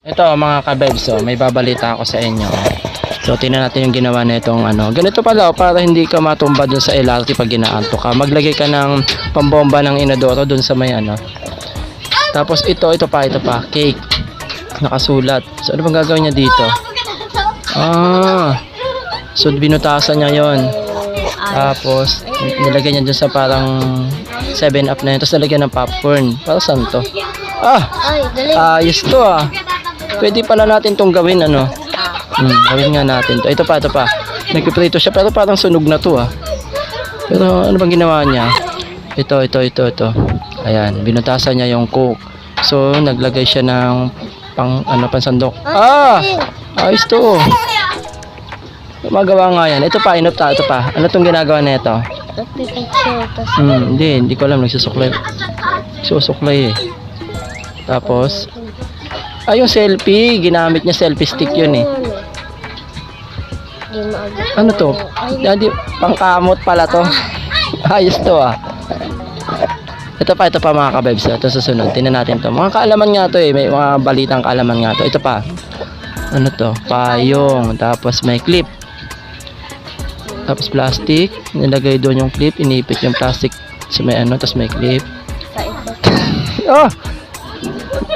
Ito mga kabebs, so, may babalita ako sa inyo. So, tingnan natin yung ginawa na itong ano. Ganito pala, oh, para hindi ka matumba dun sa LRT pag ginaanto ka. Maglagay ka ng pambomba ng inodoro dun sa may ano. Tapos ito, ito pa, ito pa, cake. Nakasulat. So, ano bang gagawin niya dito? Ah, so binutasan niya yon. Tapos, nilagay niya dun sa parang 7-up na yun. Tapos nilagyan ng popcorn. Para saan to? Ah, ayos to ah. Pwede pala natin tong gawin ano. Hmm, gawin nga natin to. Ito pa, ito pa. Nagpiprito siya pero parang sunog na to ah. Pero ano bang ginawa niya? Ito, ito, ito, ito. Ayan, binutasan niya yung coke. So, naglagay siya ng pang ano pansandok. Ah! Ayos to. oh. Magawa nga yan. Ito pa, inop ta, ito pa. Ano tong ginagawa na ito? Hmm, hindi, hindi ko alam. Nagsusuklay. Susuklay eh. Tapos, ay yung selfie. Ginamit niya selfie stick yun eh. Di maagit. Ano to? Daddy, pangkamot pala to. Ayos to ah. Ito pa, ito pa mga kabebs. Ito susunod. Tingnan natin to. Mga kaalaman nga to eh. May mga balitang kaalaman nga to. Ito pa. Ano to? Payong. Tapos may clip. Tapos plastic. Nilagay doon yung clip. Inipit yung plastic. So may ano. Tapos may clip. Sa. Oh!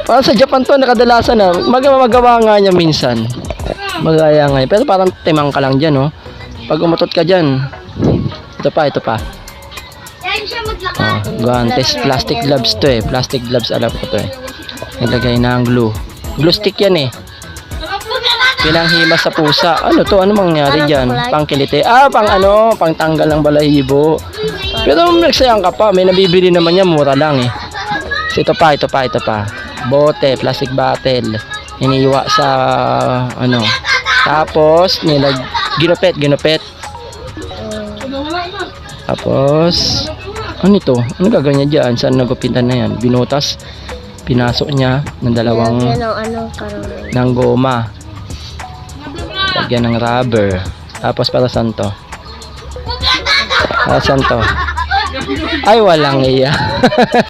Parang sa Japan to, nakadalasan na. Mag magawa nga niya minsan. Magaya nga. Pero parang timang ka lang dyan, oh. Pag umutot ka dyan. Ito pa, ito pa. Oh, guantes. Plastic gloves to eh. Plastic gloves, alam ko to eh. Nilagay na ang glue. Glue stick yan eh. Pinanghima sa pusa. Ano to? Ano mangyari dyan? Pangkilite. Ah, pang ano? Pang tanggal ng balahibo. Pero nagsayang ka pa. May nabibili naman yan. Mura lang eh. So, ito pa, ito pa, ito pa. Bote, plastic bottle. Iniiwa sa ano. Tapos, nilag ginupet, ginupet. Tapos, ano ito? Ano gagawin niya dyan? Saan nagupitan na yan? Binutas. Pinasok niya ng dalawang ano, ng goma. Lagyan ng rubber. Tapos para saan to? Para saan to? Ay, walang iya.